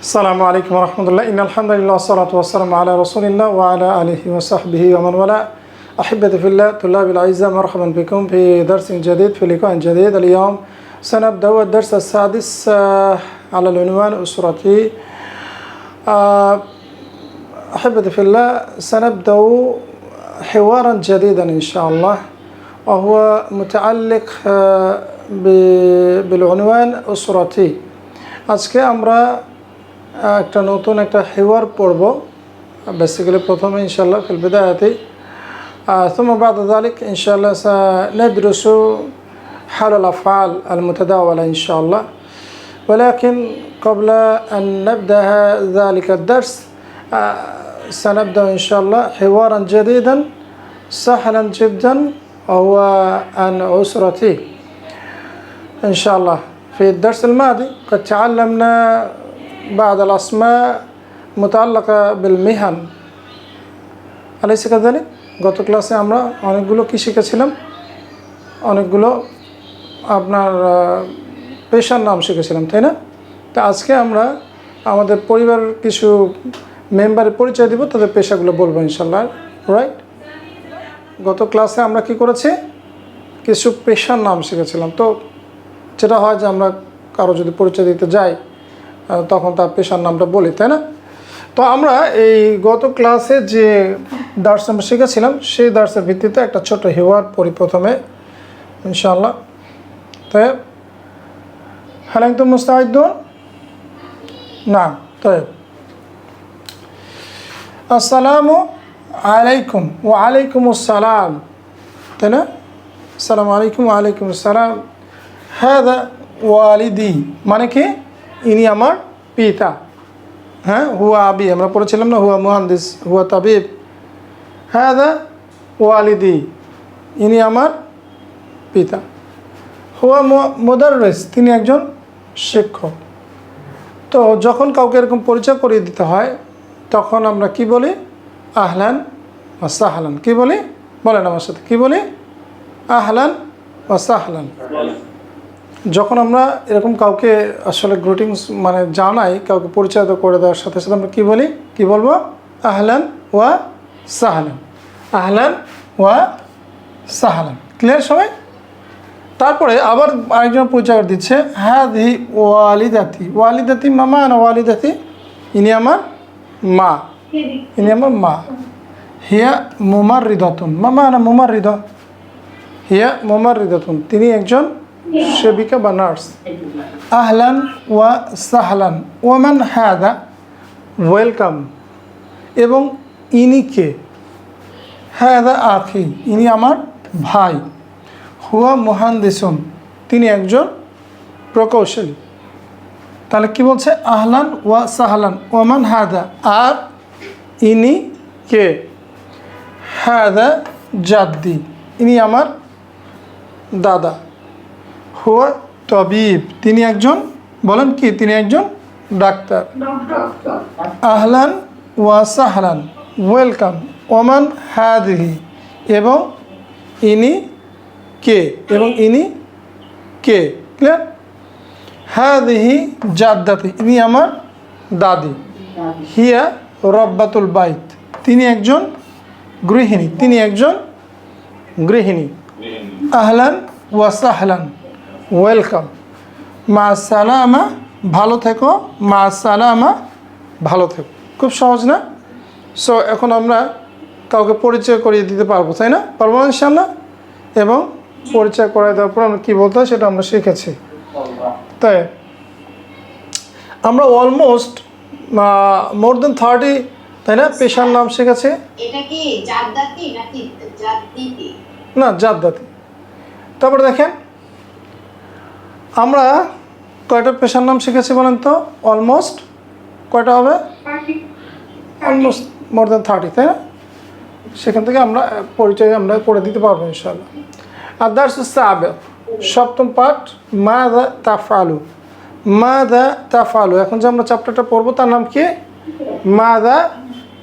السلام عليكم ورحمة الله إن الحمد لله والصلاة والسلام على رسول الله وعلى آله وصحبه ومن والاه أحبتي في الله طلاب الأعزاء مرحبا بكم في درس جديد في لقاء جديد اليوم سنبدأ الدرس السادس آه، على العنوان أسرتي آه، أحبتي في الله سنبدأ حوارا جديدا إن شاء الله وهو متعلق آه، ب- بالعنوان أسرتي আজকে আমরা আহ, একটা নতুন একটা হেওয়ার পড়ব বেসিক্যালি প্রথমে ইনশাল্লাহ ফিল বিদায়াতে آه، ثم بعد ذلك إن شاء الله سندرس حال الأفعال المتداولة إن شاء الله ولكن قبل أن نبدأ ذلك الدرس آه، سنبدأ إن شاء الله حوارا جديدا سهلا جدا وهو عن أسرتي إن شاء الله في الدرس الماضي قد تعلمنا بعض الأسماء متعلقة بالمهن أليس كذلك؟ গত ক্লাসে আমরা অনেকগুলো কী শিখেছিলাম অনেকগুলো আপনার আহ, পেশার নাম শিখেছিলাম তাই না তা আজকে আমরা আমাদের পরিবারের কিছু মেম্বারের পরিচয় দিব তাদের পেশাগুলো বলবো ইনশাল্লাহ রাইট গত ক্লাসে আমরা কি করেছি কিছু পেশার নাম শিখেছিলাম তো যেটা হয় যে আমরা কারো যদি পরিচয় দিতে যাই আহ, তখন তার পেশার নামটা বলি, তাই না? তো আমরা এই গত ক্লাসে যে দার্স আমরা শিখেছিলাম, সেই দার্সের ভিত্তিতে একটা ছোট হেওয়ার পড়ি প্রথমে ইনশাল্লাহ তাই হ্যাঁ তো মুস্তাহিদ না তাই আসসালাম আলাইকুম ও আলাইকুম আসসালাম, তাই না? আসসালামু আলাইকুম আলাইকুম আসসালাম। হ্যাঁ দা ওয়ালিদি মানে কি? ইনি আমার পিতা। হ্যাঁ হুয়া আবি, আমরা পড়েছিলাম না, হুয়া মুহান্দিস হুয়া তাবিব। হ্যাঁ দা ওয়ালিদি, ইনি আমার পিতা। হুয়া মোদাররেস, তিনি একজন শিক্ষক। তো যখন কাউকে এরকম পরিচয় করিয়ে দিতে হয়, তখন আমরা কি বলি? আহলান ও সাহলান। কী বলি? বলেন আমার সাথে, কী বলি? আহলান ও সাহলান। যখন আমরা এরকম কাউকে আসলে গ্রুটিংস মানে জানাই কাউকে পরিচয় করে দেওয়ার সাথে সাথে আমরা কী বলি? কী বলব? আহলান ওয়া সাহালান। আহলান ওয়া সাহালান। ক্লিয়ার সবাই? তারপরে আবার আরেকজন পরিচয় দিচ্ছে হ্যাঁ দি ওয়ালিদাতি ওয়ালিদাতি মামা না ওয়ালিদাতি? ইনি আমার মা। ইনি আমার মা। হিয়া মোমার হৃদতুন মামা না মোমার হৃদ হিয়া মোমার হৃদতুন তিনি একজন সেবিকা বা নার্স আহলান ওয়া সাহলান। ওয়ামান হ্যাদা ওয়েলকাম। এবং ইনি কে? হ্যাদা আখি ইনি আমার ভাই। হুয়া মোহান্দিসুন, তিনি একজন প্রকৌশলী। তাহলে কি বলছে? আহলান ওয়া সাহলান। ওয়ামান হাদা, আর ইনি কে? হাদা জাদ্দি, ইনি আমার দাদা। হুয়া তবিব। তিনি একজন, বলেন কি, তিনি একজন ডাক্তার। আহলান ওয়া সাহলান, ওয়েলকাম। ওমান হাদিহি, এবং ইনি কে? এবং ইনি কে? ক্লিয়ার? হাদিহি জাদ্দাতি, ইনি আমার দাদি। হিয়া রব্বাতুল বাইত। তিনি একজন গৃহিণী, তিনি একজন গৃহিণী। আহলান ওয়া ওয়াসাহলান ওয়েলকাম। মা সালামা ভালো থেকো। মা সালামা ভালো থেকো। খুব সহজ না? সো এখন আমরা কাউকে পরিচয় করিয়ে দিতে পারব তাই না? পারব না ইনশাল্লাহ এবং পরিচয় করাই দেওয়ার পর আমরা কী বলতে হয় সেটা আমরা শিখেছি। তাই আমরা অলমোস্ট মোর দেন থার্টি তাই না? পেশার নাম শিখেছি। না জাতদাতি তারপরে দেখেন আমরা কয়টা পেশার নাম শিখেছি বলেন তো? অলমোস্ট কয়টা হবে? অলমোস্ট মোর দ্যান থার্টি তাই না? সেখান থেকে আমরা পরিচয় আমরা করে দিতে পারব ইনশাল্লাহ আর দ্যাটস সাবে সপ্তম পাঠ মা দা তাফালু মা দা তাফালু এখন যে আমরা চ্যাপ্টারটা পড়ব, তার নাম কি? মা দা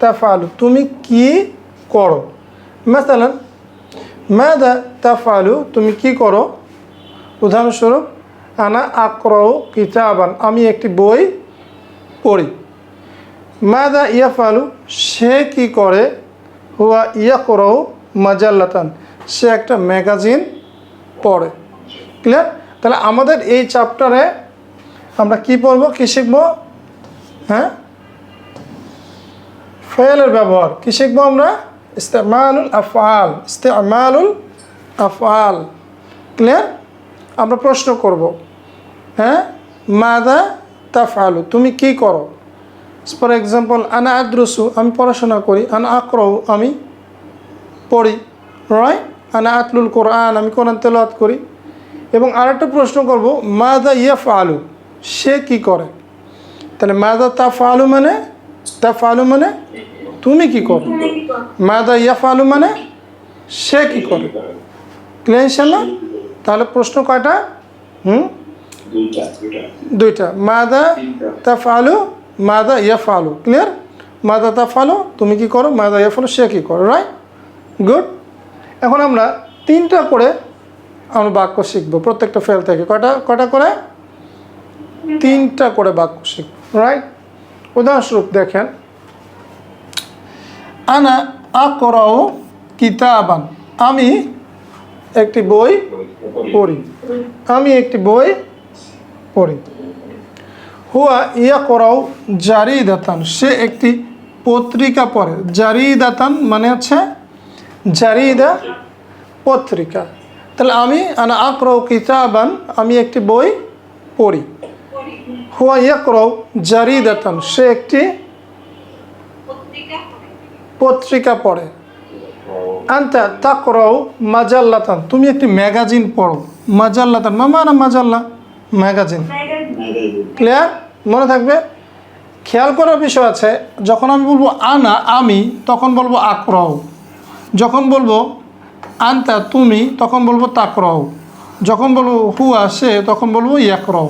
তাফালু তুমি কি করো? মাসালান মাদা তাফালু তুমি কি করো? উদাহরণস্বরূপ আনা আক্রও কিতাবান। আমি একটি বই পড়ি। মাদা ইয়াফালু সে কি করে? হুয়া ইয়া করো মাজাল্লাতান। সে একটা ম্যাগাজিন পড়ে। ক্লিয়ার? তাহলে আমাদের এই চ্যাপ্টারে আমরা কি পড়ব? কি শিখব? হ্যাঁ? ফেলের ব্যবহার। কি শিখব আমরা? ইস্তেমালুল আফআল। ইস্তেমালুল আফআল। ক্লিয়ার? আমরা প্রশ্ন করব। হ্যাঁ? মাদা তাফআলু তুমি কি করো? ফর এক্সাম্পল আনা আদ্রুসু আমি পড়াশোনা করি আনা আক্রহ আমি পড়ি রাইট আনা আতলুল কোরআন আমি কোরআন তেলাওয়াত করি। এবং আর একটা প্রশ্ন করব মাদা ইয়াফ আলু সে কি করে? তাহলে মাদা তাফ আলু মানে তাফ আলু মানে তুমি কি করো? মাদা ইয়াফ আলু মানে সে কি করে? ক্লিয়ার ইনশাল্লাহ তাহলে প্রশ্ন কয়টা? হুম? দুইটা মাদা তাফালু মাদা ইয়াফালু। ক্লিয়ার মাদা তাফালু তুমি কি করো? মাদা ইয়াফালু সে কি করো? রাইট গুড এখন আমরা তিনটা করে আমরা বাক্য শিখব। প্রত্যেকটা ফেল থেকে। কটা কটা করে? তিনটা করে বাক্য শিখব। রাইট উদাহরণস্বরূপ দেখেন। আনা আকরাও কিতাবান। আমি একটি বই পড়ি। আমি একটি বই পড়ি। হুয়া ইয়া করাও জারি দাতান সে একটি পত্রিকা পড়ে। জারি দাতান মানে হচ্ছে জারিদা পত্রিকা। তাহলে আমি আনা আকরাও কিতাবান, আমি একটি বই পড়ি। হুয়া ইয়া করাও জারিদাতান, সে একটি পত্রিকা পড়ে। আন্তা তাকরাও মাজাল্লাতান, তুমি একটি ম্যাগাজিন পড়ো। মাজাল্লাতান মামা না মাজাল্লা। ম্যাগাজিন ক্লিয়ার মনে থাকবে? খেয়াল করার বিষয় আছে যখন আমি বলব আনা আমি তখন বলব আকরাও। যখন বলব আন্তা তুমি তখন বলব তাকরাও। যখন বলব হুয়া সে তখন বলব ইয়াকরাও।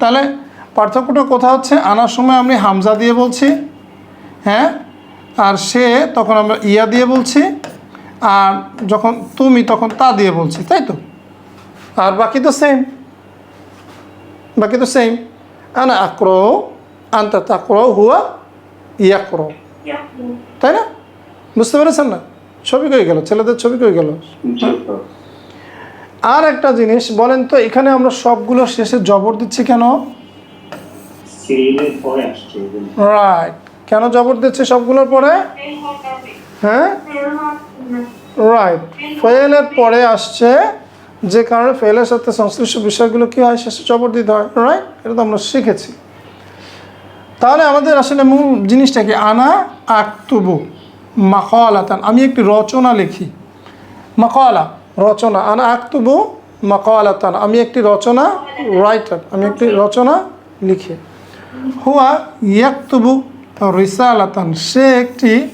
তাহলে পার্থক্যটা কোথা হচ্ছে? আনার সময় আমি হামজা দিয়ে বলছি হ্যাঁ? আর সে তখন আমরা ইয়া দিয়ে বলছি আর যখন তুমি তখন তা দিয়ে বলছি তাই তো? আর বাকি তো সেম বাকি তো সেম আনা আক্রো আন্তা তাক্রো হুয়া ইয়াক্রো। তাই না? বুঝতে পেরেছেন না? ছবি কই গেল? ছেলেদের ছবি কই গেল? আর একটা জিনিস বলেন তো এখানে আমরা সবগুলো শেষে জবর দিচ্ছি কেন? রাইট কেন জবর দিচ্ছে সবগুলোর পরে? হ্যাঁ? রাইট ফেলের পরে আসছে যে কারণে ফেলের সাথে সংশ্লিষ্ট বিষয়গুলো কী হয় শেষে জবর দিতে হয় রাইট এটা তো আমরা শিখেছি। তাহলে আমাদের আসলে মূল জিনিসটা কি? আনা আক্তুবু মাকালাতান। আমি একটি রচনা লিখি। মাকালা, রচনা। আনা আক্তুবু মাকালাতান। আমি একটি রচনা রাইটার আমি একটি রচনা লিখি। হুয়া ইয়াক্তুবু রিসালাতান। সে একটি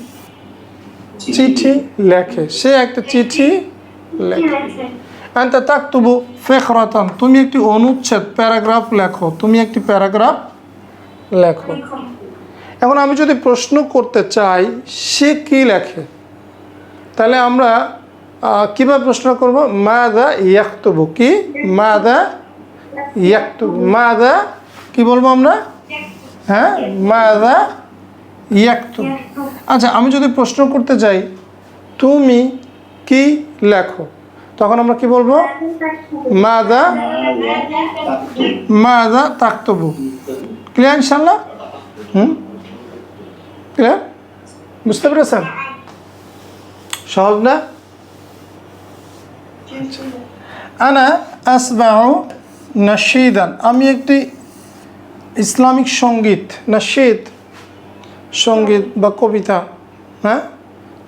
চিঠি লেখে। সে একটা চিঠি লেখে। আন্তা তাকতুবু ফেখরাতান তুমি একটি অনুচ্ছেদ, প্যারাগ্রাফ লেখো। তুমি একটি প্যারাগ্রাফ লেখো। এখন আমি যদি প্রশ্ন করতে চাই, সে কি লেখে? তাহলে আমরা কীভাবে প্রশ্ন করব? মাদা ইয়াক্তুবু কি? ইয়াক্তুবু। মাদা, কি বলব আমরা? হ্যাঁ? মাদা ইয়াক্তুবু। আচ্ছা আমি যদি প্রশ্ন করতে চাই তুমি কি লেখো? তখন আমরা কি বলব? মাদা মাদা তাক্তবু। ক্লিয়ার ইনশাল্লাহ হুম? ক্লিয়ার বুঝতে পেরেছেন? সহজ না? আনা আসবাউ নাশিদান। আমি একটি ইসলামিক সংগীত, নাশিদ সংগীত বা কবিতা হ্যাঁ?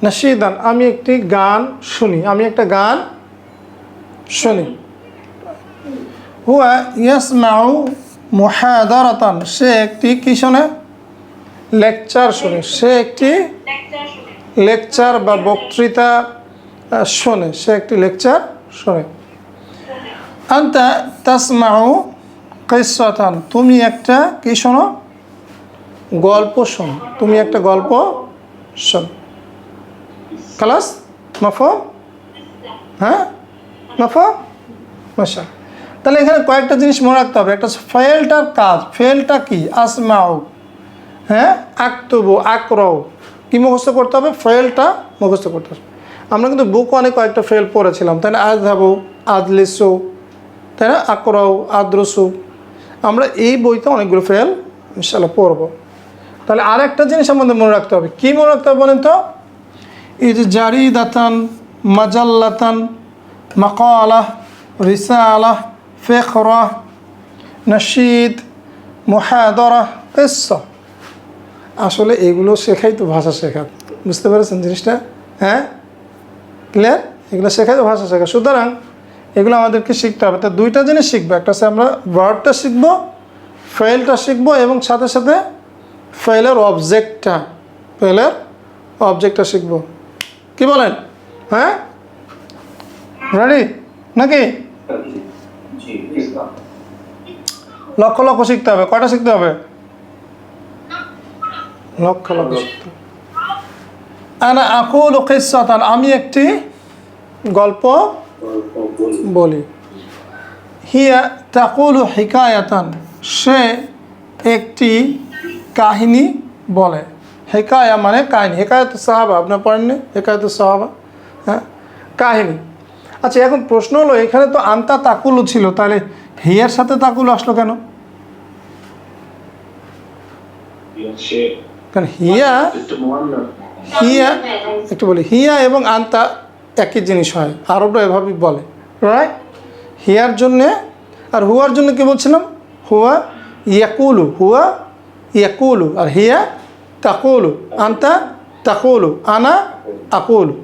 নাশিদান। আমি একটি গান শুনি। আমি একটা গান শুনি। হুয়া ইয়াসমাউ মুহাদারাতান। সে একটি কি শোনে? লেকচার শুনে। সে একটি লেকচার বা বক্তৃতা শোনে। সে একটি লেকচার শোনে। আন্তা তাসমাউ কিসাতান তুমি একটা কি শোনো? গল্প শোনো। তুমি একটা গল্প শোনো। খালাস? মাফ হ্যাঁ? মাফ মাসা তাহলে এখানে কয়েকটা জিনিস মনে রাখতে হবে। একটা ফেলটার কাজ। ফেলটা কি? আসমাও হ্যাঁ? আক্তবু আক্রও কি মুখস্থ করতে হবে? ফেলটা মুখস্থ করতে হবে। আমরা কিন্তু বুক অনেক কয়েকটা ফেল পড়েছিলাম। তাই না আজ ধাবু আদলিসু তাই না? আক্রও আদ্রসু। আমরা এই বইতে অনেকগুলো ফেল ইনশাল্লাহ পড়ব। তাহলে আর একটা জিনিস আমাদের মনে রাখতে হবে। কী মনে রাখতে হবে বলেন তো? এই যে জারিদাতান মাজাল্লাতান মাকালাহ রিসালাহ ফেখরা নশিদ, মুহাদরা কিসা আসলে এগুলো শেখাই তো ভাষা শেখা। বুঝতে পেরেছেন জিনিসটা? হ্যাঁ? ক্লিয়ার? এগুলো শেখাই তো ভাষা শেখা। সুতরাং এগুলো আমাদেরকে শিখতে হবে। তা দুইটা জিনিস শিখব। একটা হচ্ছে আমরা ওয়ার্ডটা শিখব ফেলটা শিখব এবং সাথে সাথে ফেলের অবজেক্টটা ফেলের অবজেক্টটা শিখব। কি বলেন? হ্যাঁ? রেডি নাকি? লক্ষ লক্ষ শিখতে হবে। কয়টা শিখতে হবে? লক্ষ লক্ষ শিখতে আনা আকুল কিসাতান আমি একটি গল্প বলি। হিয়া তাকুল হিকায়াতান সে একটি কাহিনী বলে। হেকায়া মানে কাহিনী। হেকায়ত সাহাবা আপনার পড়েননি? হেকায়ত সাহাবা হ্যাঁ? কাহিনী। আচ্ছা এখন প্রশ্ন হলো এখানে তো আন্তা তাকুলও ছিল তাহলে হিয়ার সাথে তাকুল আসলো কেন? কারণ হিয়া হিয়া একটু বলি হিয়া এবং আন্তা একই জিনিস হয় আরবরা এভাবেই বলে রাইট হিয়ার জন্যে আর হুয়ার জন্য কি বলছিলাম? হুয়া ইয়াকুলু হুয়া ইয়াকুলু আর হিয়া তাকুলু আন্তা তাকুলু আনা আকুলু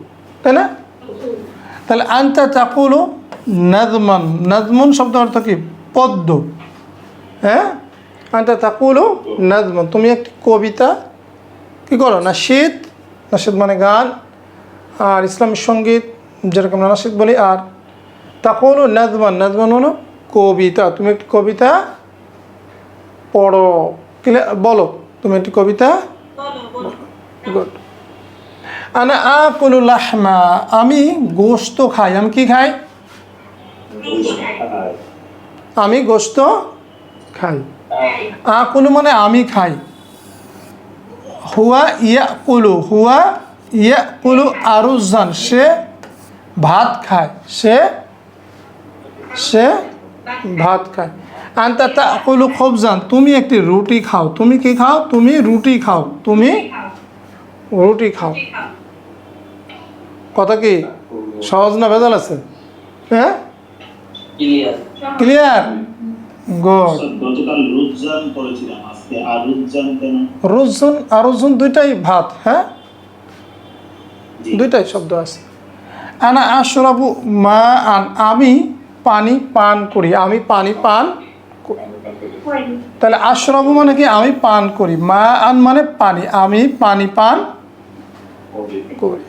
তাই না? তাহলে আন্তা তাকুলু নাজমান। নাজমুন শব্দ অর্থ কি? পদ্ম। হ্যাঁ? আন্তা তাকুলু নাজমান। তুমি একটি কবিতা কী করো? নাশিদ নাশিদ মানে গান। আর ইসলামী সংগীত যেরকম নাশিদ বলি আর তখন নাজমান। নাজমান হলো কবিতা। তুমি একটি কবিতা পড়ো। বলো। তুমি একটি কবিতা গুড আনা আকুলু লাহমা আমি গোস্ত খাই। আমি কি খাই? আমি গোস্ত খাই। আকুলু মানে আমি খাই। হুয়া ইয়া কুলু হুয়া ইয়া কুলু আরুজান সে ভাত খায়। সে সে ভাত খায়। আন্তা তা কুলু খবজান তুমি একটি রুটি খাও। তুমি কি খাও? তুমি রুটি খাও। তুমি রুটি খাও। কথা কি? সহজ না ভেজাল আছে? হ্যাঁ? ক্লিয়ার। গুড। গতকাল রুজান করেছিলাম আজকে আরুজান দুইটাই ভাত হ্যাঁ? দুইটাই শব্দ আছে। আনা আশরাবু মা আন আমি পানি পান করি আমি পানি পান তাহলে আশরাবু মানে কি? আমি পান করি। মা আন মানে পানি আমি পানি পান করি।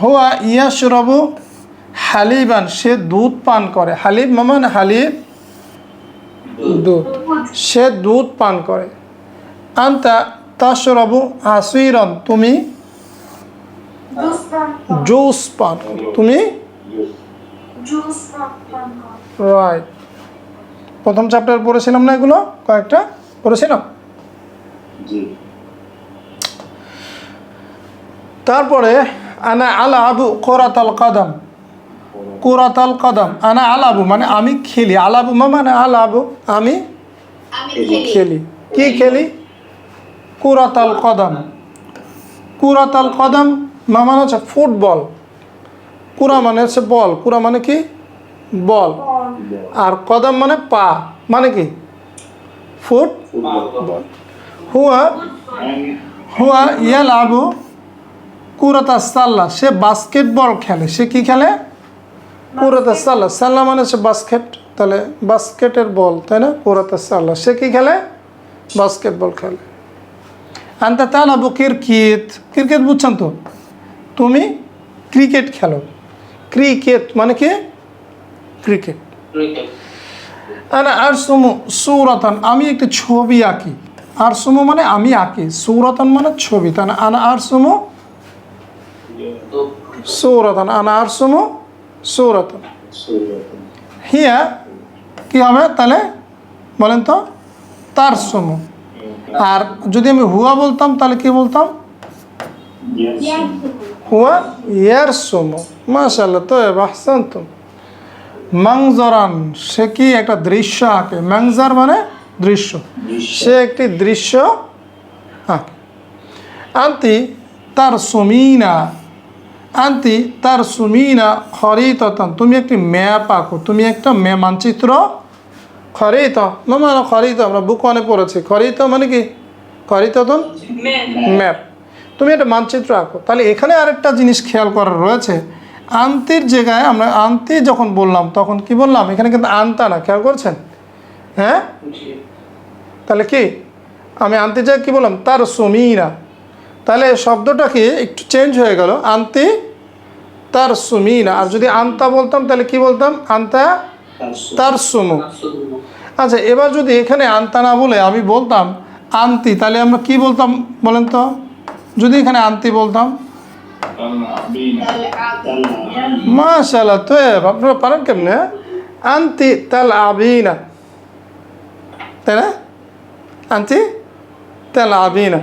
হুয়া ইয়াশরাবু হালিবান সে দুধ পান করে। হালিব মামান হালিব? দুধ। সে দুধ পান করে। আন্তা তাশরাবু আসিরন তুমি? জুস পান তুমি? রাইট প্রথম চ্যাপ্টার পড়েছিলাম না এগুলো? কয়েকটা? পড়েছিলাম? তারপরে আনা আলা আবু কোরাতাল কদম। কোরাতাল কদম। আনা আলাবু মানে আমি খেলি। আলাবু মা মানে আলাবু আমি খেলি। কি খেলি? কুরাতাল কদম। কুরাতাল কদম মা মানে হচ্ছে ফুটবল। কুরা মানে হচ্ছে বল। কুরা মানে কি? বল। আর কদম মানে পা। মানে কি? ফুট। বল হুয়া হুয়া ইয়াল আবু কুরাতা সাল্লা সে বাস্কেটবল খেলে। সে কি খেলে? কুরাতা সাল্লা সাল্লা মানে সে বাস্কেট তাহলে বাস্কেটের বল তাই না? কুরাতা সাল্লা সে কি খেলে? বাস্কেটবল খেলে। আন্তা তালাবু ক্রিকেট ক্রিকেট বুঝছেন তো? তুমি ক্রিকেট খেলো। ক্রিকেট মানে কি? ক্রিকেট। আনা আর সুমু সৌরতান আমি একটি ছবি আঁকি। আর সুমু মানে আমি আঁকি। সৌরতান মানে ছবি তাই না? আনা আর সুমু সৌরতান আনা আর সুমু সৌরতান। সুরত হিয়া কি হবে তাহলে? বলেন তো তার সম আর যদি আমি হুয়া বলতাম তাহলে কি বলতাম? হুয়া ইয়ার সম মাশাল্লাহ তো বাহসান তো মাংজরান সে কি একটা দৃশ্য আঁকে? মাংজার মানে দৃশ্য। সে একটি দৃশ্য আঁকে। আন্তি তার সুমিনা আন্তি তার সুমিনা খরিততান। তুমি একটি ম্যাপ আঁকো তুমি একটা ম্যা মানচিত্র খরিত। মানে খরিত আমরা বুক অনেক পড়েছি। খরিত মানে কি? খরিততন? ম্যাপ। তুমি একটা মানচিত্র আঁকো। তাহলে এখানে আরেকটা জিনিস খেয়াল করার রয়েছে। আন্তির জায়গায় আমরা আন্তি যখন বললাম তখন কি বললাম? এখানে কিন্তু আনতা না খেয়াল করছেন? হ্যাঁ? তাহলে কি? আমি আনতে যাই কি বললাম? তার সুমিনা। তাহলে শব্দটা কি? একটু চেঞ্জ হয়ে গেল। আনতে তার সুমিনা আর যদি আন্তা বলতাম তাহলে কি বলতাম? আন্তা তার সুমু আচ্ছা এবার যদি এখানে আনতা না বলে আমি বলতাম আন্তি তাহলে আমরা কি বলতাম বলেন তো? যদি এখানে আন্তি বলতাম। মাশাল্লাহ তো আপনারা পারেন কেমনে? আন্তি তাল আবিনা তাই না? আন্তি তেল আবিনা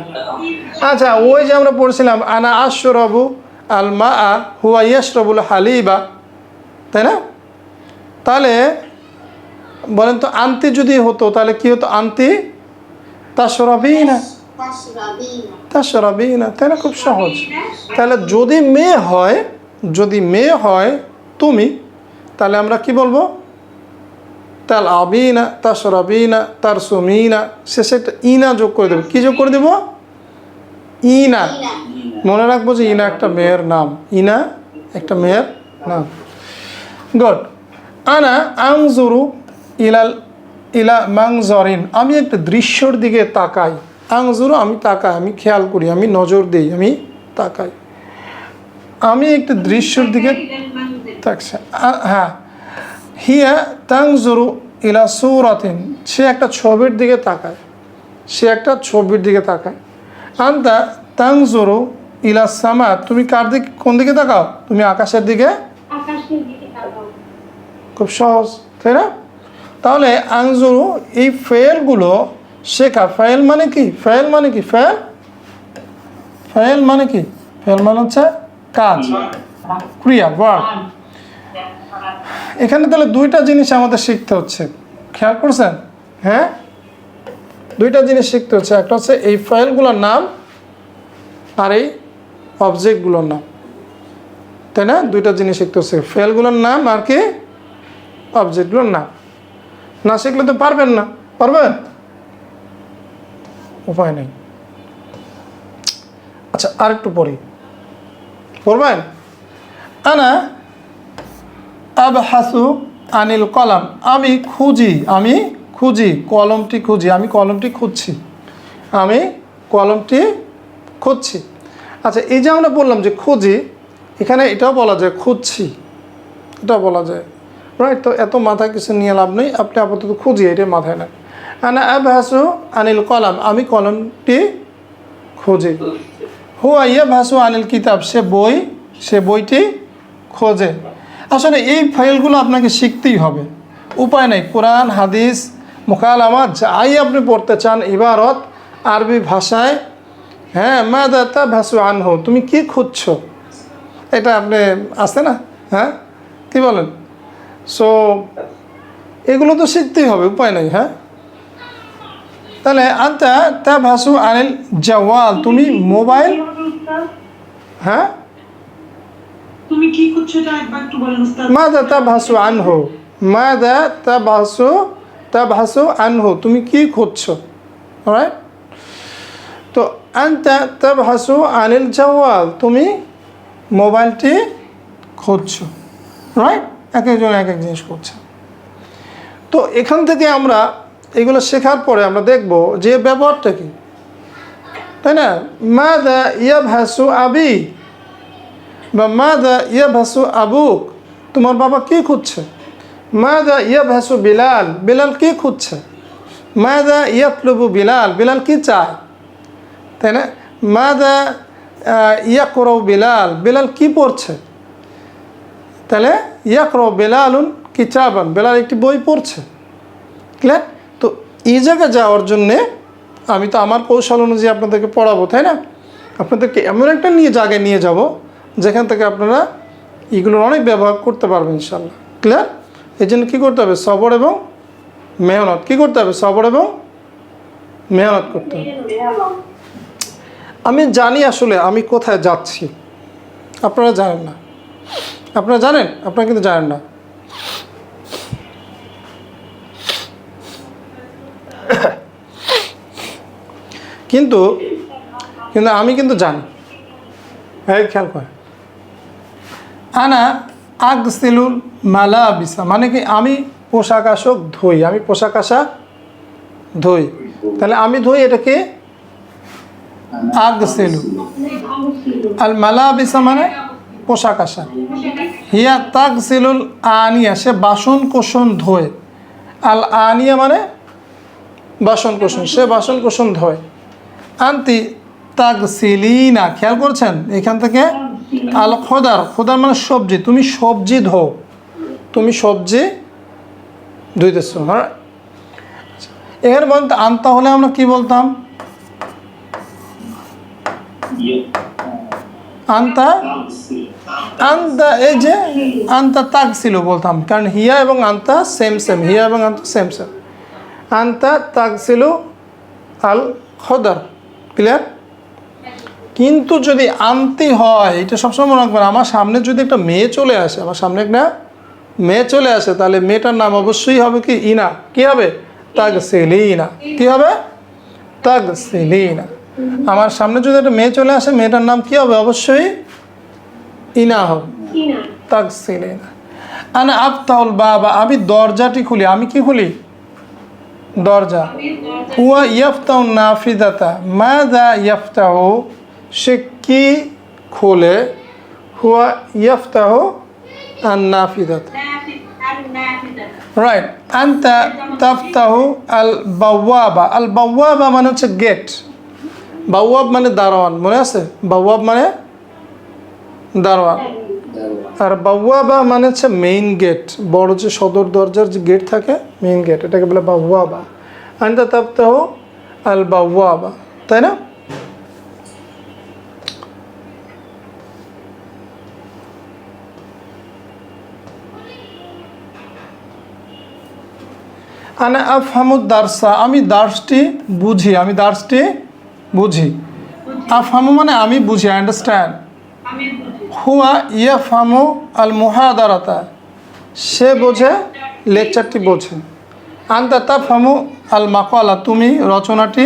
আচ্ছা ওই যে আমরা পড়ছিলাম, আনা আশরবু আল মা আ হুয়া ইয়াশরবুল হালিবা, তাই না? তাহলে বলেন তো, আন্তি যদি হতো, তাহলে কি হতো? আন্তি তাসরবি না তাসরবি না তাই না? খুব সহজ। তাহলে যদি মেয়ে হয়, যদি মেয়ে হয় তুমি, তাহলে আমরা কি বলব? তাল আবিনা তাশরবিনা তার সুমিনা শেষে একটা ইনা যোগ করে দেবো। কী যোগ করে দেবো? ইনা। মনে রাখব যে ইনা একটা মেয়ের নাম। ইনা একটা মেয়ের নাম। গুড। আনা আংজুরু ইলাল ইলা মাংজরিন। আমি একটা দৃশ্যর দিকে তাকাই। আংজুরু আমি তাকাই আমি খেয়াল করি আমি নজর দিই আমি তাকাই। আমি একটা দৃশ্যর দিকে তাকছে হ্যাঁ। হিয়া তাংজুরু ইলা সুরাতিন সে একটা ছবির দিকে তাকায়। সে একটা ছবির দিকে তাকায়। আন্তা তাংজুরু ইলা সামা তুমি কার দিকে কোন দিকে তাকাও? তুমি আকাশের দিকে? খুব সহজ তাই না? তাহলে আংজুরু এই ফেলগুলো শেখা ফেল মানে কি? ফেল মানে কি? ফেল ফেল মানে কি? ফেল মানে হচ্ছে কাজ। ক্রিয়া ওয়ার্ড এখানে তাহলে দুইটা জিনিস আমাদের শিখতে হচ্ছে। খেয়াল করছেন? হ্যাঁ? দুইটা জিনিস শিখতে হচ্ছে। একটা হচ্ছে এই ফাইলগুলোর নাম আর এই অবজেক্টগুলোর নাম। তাই না? দুইটা জিনিস শিখতে হচ্ছে। ফাইলগুলোর নাম আর কি? অবজেক্টগুলোর নাম। না শিখলে তো পারবেন না। পারবেন? উপায় নেই। আচ্ছা আরেকটু পড়ি। পড়বেন? আনা আবহাসু আনিল কলাম। আমি খুঁজি আমি খুঁজি, কলমটি খুঁজি, আমি কলমটি খুঁজছি। আমি কলমটি খুঁজছি। আচ্ছা এই যে আমরা বললাম যে খুঁজি, এখানে এটাও বলা যায় খুঁজছি। এটা বলা যায়। রাইট তো এত মাথায় কিছু নিয়ে লাভ নেই। আপনি আপাতত খুঁজি এটা মাথায় নেন। আনা আবহাসু আনিল কলাম। আমি কলমটি খুঁজি। হুয়া ইয়া ভাসু আনিল কিতাব। সে বই, সে বইটি খোঁজে। আসলে এই ফাইলগুলো আপনাকে শিখতেই হবে। উপায় নেই, কোরআন, হাদিস, মোকালামা, যাই আপনি পড়তে চান, ইবারত, আরবি ভাষায়। হ্যাঁ মা দাতা ভাসু আনহো, তুমি কি খুঁজছ? এটা আপনি আছে না? হ্যাঁ কি বলেন? সো এগুলো তো শিখতেই হবে, উপায় নেই হ্যাঁ? তাহলে আন্তা তা ভাসু আনিল জওয়াল, তুমি মোবাইল হ্যাঁ? তুমি কি করছ এটা একবার একটু বলেন উস্তাদ? মাদা তাবহাসু আনহু, মাদা তাবহাসু তাবহাসু আনহু, তুমি কি খুঁজছো রাইট তো আনতা তাবহাসু আনিল জাওয়াল, তুমি মোবাইলটি খুঁজছো। রাইট এক একজন এক এক জিনিস করছে তো এখান থেকে আমরা এগুলো শেখার পরে আমরা দেখব যে ব্যবহারটা কি। তাই না? মাদা ইয়াবহাসু আবি। বা মাদা ইয়া ভাসু আবুক? তোমার বাবা কি খুঁজছে? মা দা ইয়া ভাসু বিলাল বিলাল কি খুঁজছে? মা দা ইয়া ইয়াতলবু বিলাল বিলাল কি চায়? তাই না? মাদা ইয়া করো বিলাল বিলাল কি পড়ছে? তাহলে ইয়া করো বেলালুন কিতাবান, বেলাল একটি বই পড়ছে। ক্লিয়ার? তো এই জায়গায় যাওয়ার জন্যে আমি তো আমার কৌশল অনুযায়ী আপনাদেরকে পড়াবো, তাই না? আপনাদেরকে এমন একটা নিয়ে জায়গায় নিয়ে যাব যেখান থেকে আপনারা এগুলোর অনেক ব্যবহার করতে পারবেন ইনশাল্লাহ ক্লিয়ার এই জন্য কী করতে হবে? সবর এবং মেহনত। কী করতে হবে? সবর এবং মেহনত করতে হবে। আমি জানি আসলে আমি কোথায় যাচ্ছি। আপনারা জানেন না। আপনারা জানেন? আপনারা কিন্তু জানেন না। কিন্তু কিন্তু আমি কিন্তু জানি। হ্যাঁ খেয়াল করে আনা আগ সেলুল মালা বিসা মানে কি আমি পোশাক আশক ধুই, আমি পোশাক আশাক ধুই। তাহলে আমি ধুই এটাকে আগ সেলু আল মালা বিসা মানে পোশাক আশাক হিয়া তাক সেলুল আনিয়া, সে বাসন কোষণ ধোয়। আল আনিয়া মানে বাসন কোষণ সে বাসন কোষণ ধোয়। আন্তি তাক সিলিনা খেয়াল করছেন? এখান থেকে আল খোদার খোদার মানে সবজি। তুমি সবজি ধো। তুমি সবজি ধুইতেছ হ্যাঁ? এখানে বলতে আনতা হলে আমরা কি বলতাম? ইয়ে আনতা? এই যে আন্তা তাক ছিল বলতাম কারণ হিয়া এবং আন্তা সেম সেম হিয়া এবং আন্তা সেম সেম আন্তা তাক ছিল আল খদার ক্লিয়ার কিন্তু যদি আনতি হয় এটা সবসময় মনে রাখবেন আমার সামনে যদি একটা মেয়ে চলে আসে আমার সামনে একটা মেয়ে চলে আসে তাহলে মেয়েটার নাম অবশ্যই হবে কি? ইনা। কি হবে? তাগ সেলিনা। কি হবে? তাগ সেলিনা। আমার সামনে যদি একটা মেয়ে চলে আসে মেয়েটার নাম কি হবে? অবশ্যই ইনা হবে। তাগ সেলিনা। আনা আফতাউল বাবা আমি দরজাটি খুলি। আমি কি খুলি? দরজা। হুয়া ইয়াফতাউ নাফিদাতা। মাদা ইয়াফতাহু? সে কি খোলে? হুয়া ইয়াফতাহু আন নাফিদাতা রাইট আন্তা তাফতাহু আল বাওয়াবা আল বাওয়াবা মানে হচ্ছে গেট বাওয়াব মানে দারোয়ান, মনে আছে? বাওয়াব মানে দারোয়ান। আর বাওয়াবা মানে হচ্ছে মেইন গেট বড় যে সদর দরজার যে গেট থাকে মেইন গেট এটাকে বলে বাওয়াবা। আন্তা তাফতাহু আল বাওয়াবা তাই না? আনা আফহামুদ দার্সা আমি দার্সটি বুঝি আমি দার্সটি বুঝি। আফহামু মানে আমি বুঝি আন্ডারস্ট্যান্ড আমি বুঝি। হুয়া ইয়াফহামু আল মুহাদারাতা সে বোঝে লেকচারটি বোঝে। আন্তা তাফহামু আল মাকালা তুমি রচনাটি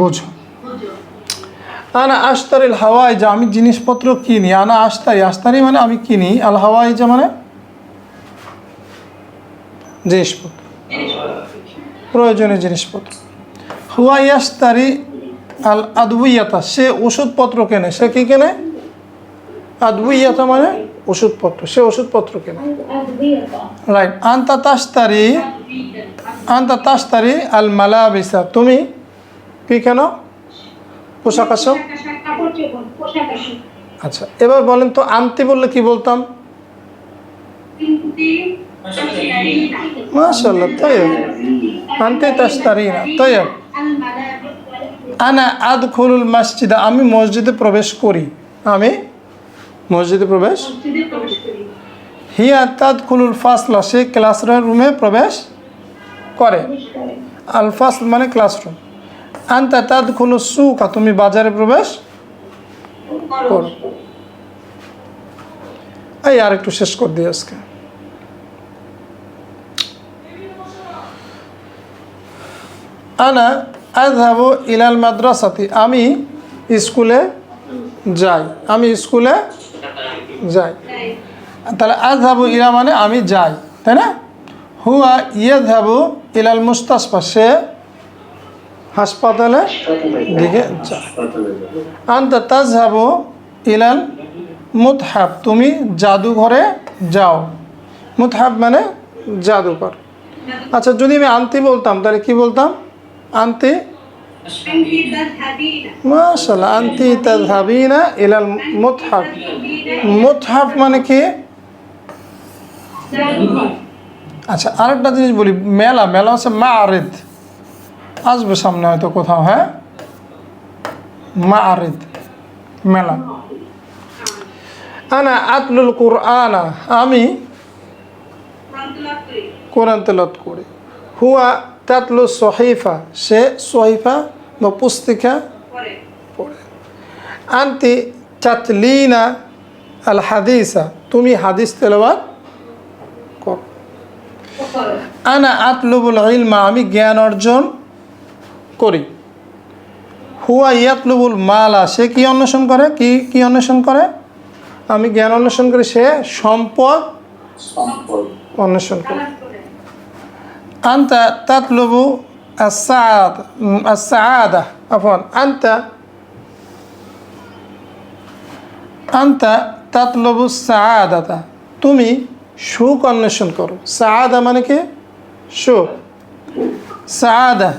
বোঝো। বুঝো। আনা আস্তারিল হাওয়াইজা আমি জিনিসপত্র কিনি। আনা আস্তারি আস্তারি মানে আমি কিনি। আল হাওয়াইজা মানে জিনিসপত্র। প্রয়োজনীয় জিনিসপত্র। হুয়া ইয়াস্তারি আল আদবুইয়াতা সে ওষুধপত্র কেনে। সে কী কেনে? আদবুইয়াতা মানে ওষুধপত্র। সে ওষুধপত্র কেনে। রাইট আন্তা তাস্তারি আন্তা তাস্তারি আল মালাবিসা। তুমি কি কেন? পোশাক আশাক আচ্ছা এবার বলেন তো, আনতে বললে কি বলতাম? মাশাল্লাহ তাই আনতে তাস্তারিনা তাই আনা আদখুলুল মসজিদে, আমি মসজিদে প্রবেশ করি। আমি মসজিদে প্রবেশ হিয়া তাদখুলুল ফাসলা, সে রুমে প্রবেশ করে। আল ফাসল মানে ক্লাসরুম। আন্তা তাদখুলু সুকা, তুমি বাজারে প্রবেশ করো। এই আর একটু শেষ করে দিই আজকে। আনা আজহাবু ইলাল মাদ্রাসাতি। আমি স্কুলে যাই। আমি স্কুলে যাই। তাহলে আজহাবু ইলা মানে আমি যাই, তাই না? হুয়া ইয়াজহাবু ইলাল মুস্তাসফা। সে হাসপাতালে দিকে যায়। আন্তা তাজহাবু ইলাল মুতহাব। তুমি জাদুঘরে যাও। মুতহাব মানে জাদুঘর। আচ্ছা যদি আমি আনতি বলতাম, তাহলে কি বলতাম? আনতি? মাশাল্লাহ আনতি তাজহাবিনা ইলাল মুতহাব। মুতহাব মানে কি? আচ্ছা আরেকটা জিনিস বলি, মেলা মেলা হচ্ছে মা আরেদ আসবে সামনে হয়তো কোথাও হ্যাঁ? মা আরেদ মেলা। আনা আতলুল কুরআনা, আমি কোরআন তেলত করি। হুয়া তাতলু সহিফা সে সহিফা বা পুস্তিকা পড়ে। আন্তি চাতলিনা আল হাদিসা তুমি হাদিস তেলাওয়াত কর। আনা আতলুবুল ইলমা আমি জ্ঞান অর্জন করি। হুয়া ইয়াতলুবুল মালা সে কি অন্বেষণ করে? কি কি অন্বেষণ করে? আমি জ্ঞান অন্বেষণ করি সে সম্পদ সম্পদ। অন্বেষণ করে। আন্তা তাতলবু আসাদ আসাদা আফন আন্তা আন্তা তাতলবু সাদাতা তুমি সুখ অন্বেষণ করো। সাদা মানে কি? সুখ। সাদা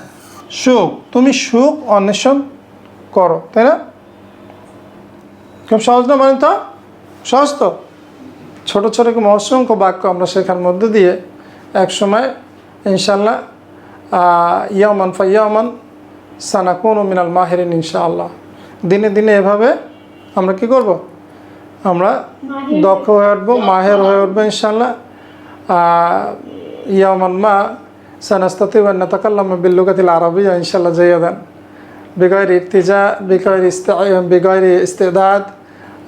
সুখ। তুমি সুখ অন্বেষণ করো। তাই না? খুব সহজ না মানে তো? সহজ তো। ছোটো ছোটো অসংখ্য বাক্য আমরা শেখার মধ্যে দিয়ে এক সময় ইনশাল্লাহ ইয়ামান ফাইয়ামান সানাকুন ও মিনাল মাহেরিন ইনশাআল্লাহ দিনে দিনে এভাবে আমরা কি করব আমরা দক্ষ হয়ে উঠবো মাহের হয়ে উঠবো ইনশাল্লাহ ইয়ামান মা সানাস্তাতি নাতাকাল্লাম বিল্লুকাতিল আরবিয়া ইনশাল্লাহ জাইয়াদান بغير ارتجاء بغير است... بغير استعداد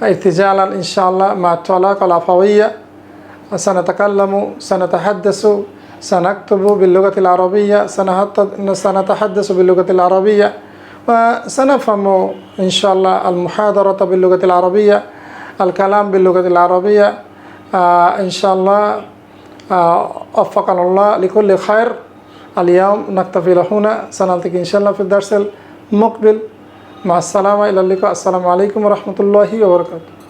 ارتجالا إن شاء الله مع الطلاقة العفوية سنتكلم سنتحدث سنكتب باللغة العربية سنتحدث باللغة العربية وسنفهم إن شاء الله المحاضرة باللغة العربية الكلام باللغة العربية. آه إن شاء الله آه وفقنا الله لكل خير. اليوم نكتفي هنا سنلتقي إن شاء الله في الدرس المقبل. مع السلامة إلى اللقاء. السلام عليكم ورحمة الله وبركاته.